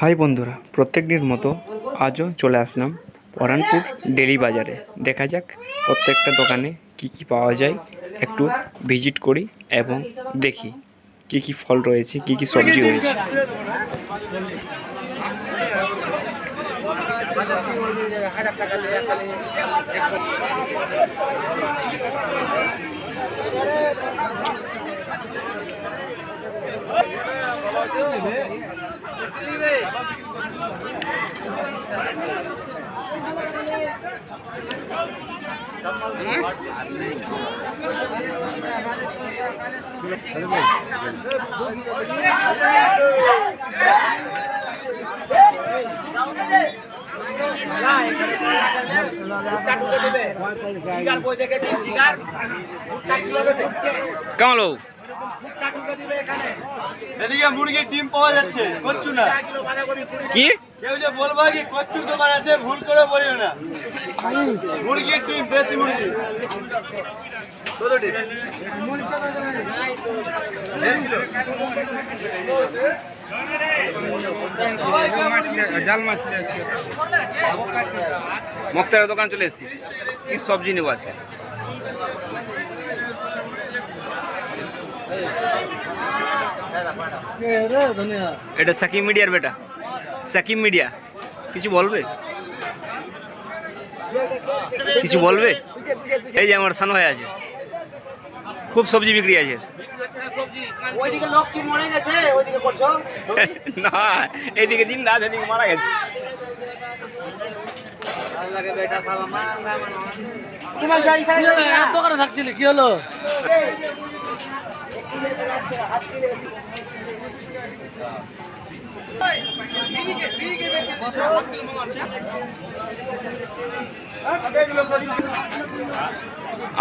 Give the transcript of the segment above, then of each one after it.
High বন্ধুরা প্রত্যেক দিনের মতো আজও চলে আসলাম পরানপুর ডেলি বাজারে। দেখা যাক প্রত্যেকটা দোকানে কি কি পাওয়া যায়, একটু ভিজিট করি এবং দেখি কি কি ফল রয়েছে, কি কি সবজি রয়েছে কামালো এদিকে মুরগির ডিম পাওয়া যাচ্ছে কচ্ছু না। কি? কেউ যে বলব কি কচ্ছুর দোকান আছে ভুল করে বলিও না। মুরগির ডিম দেশি মুরগি। মক্তারের দোকান চলে এসেছি। কি সবজি নেব আছে এটা সাকিব মিডিয়ার বেটা। সাকিব মিডিয়া। কিছু বলবে? কিছু বলবে? এই যে আমার সান ভাই আছে। খুব সবজি বিক্রি আছে। ওইদিকে লোক কি মরে গেছে? ওইদিকে করছ? না এইদিকে দিন রাত এদিকে মারা গেছে। কি হলো?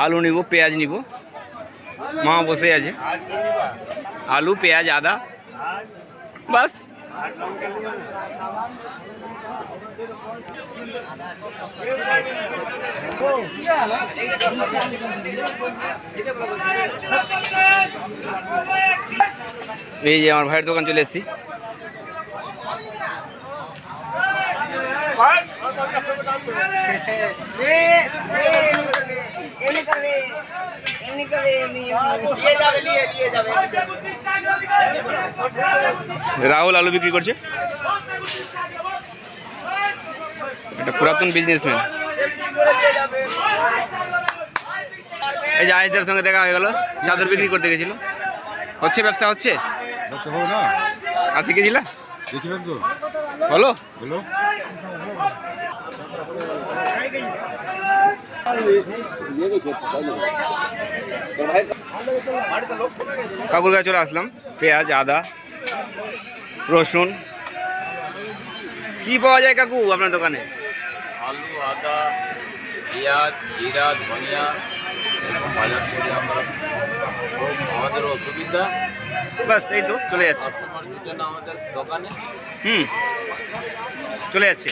আলু নিব পেঁয়াজ নিব মা বসে আছে আলু পেঁয়াজ আদা বাস এই যে আমার ভাইয়ের দোকান চলে এসেছি। রাহুল আলু বিক্রি করছে। এটা পুরাতন বিজনেসম্যান এই যে আইসদের সঙ্গে দেখা হয়ে গেল। চাদর বিক্রি করতে গেছিল। হচ্ছে ব্যবসা হচ্ছে? আছে গেছিলা দেখিবেন তো। বলো বলো কাকুর কাছে চলে আসলাম। পেঁয়াজ আদা রসুন। কি পাওয়া যায় কাকু আপনার দোকানে? আলু আদা পেঁয়াজ জিরা ধনিয়া। আমাদের অসুবিধা বাস এই তো চলে যাচ্ছে। আমাদের দোকানে হুম চলে যাচ্ছে।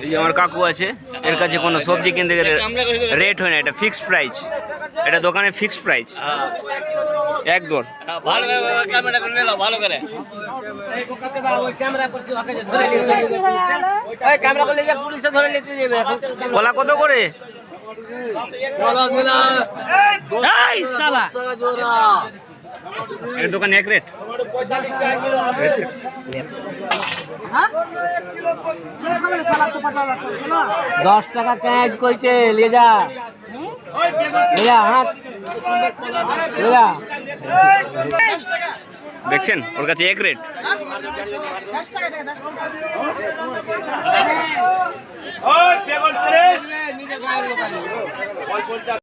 এই যে আমার কাকু আছে এর কাছে কোনো সবজি কিনতে গেলে রেট হয় না এটা ফিক্সড প্রাইস এটা দোকানে ফিক্সড প্রাইস এক দর। ভালো ক্যামেরা করে? নিলাম ভালো করে ক্যামেরা করছি ওকে ধরে নিয়ে ওই ক্যামেরা করলে যে পুলিশে ধরে নিয়ে চলে যাবে কলা কত করে এই শালা এর দোকানে এক রেট? দশ টাকা ক্যাচ কইছে লিয়ে যা। দেখছেন? ওর কাছে এক রেট। ওই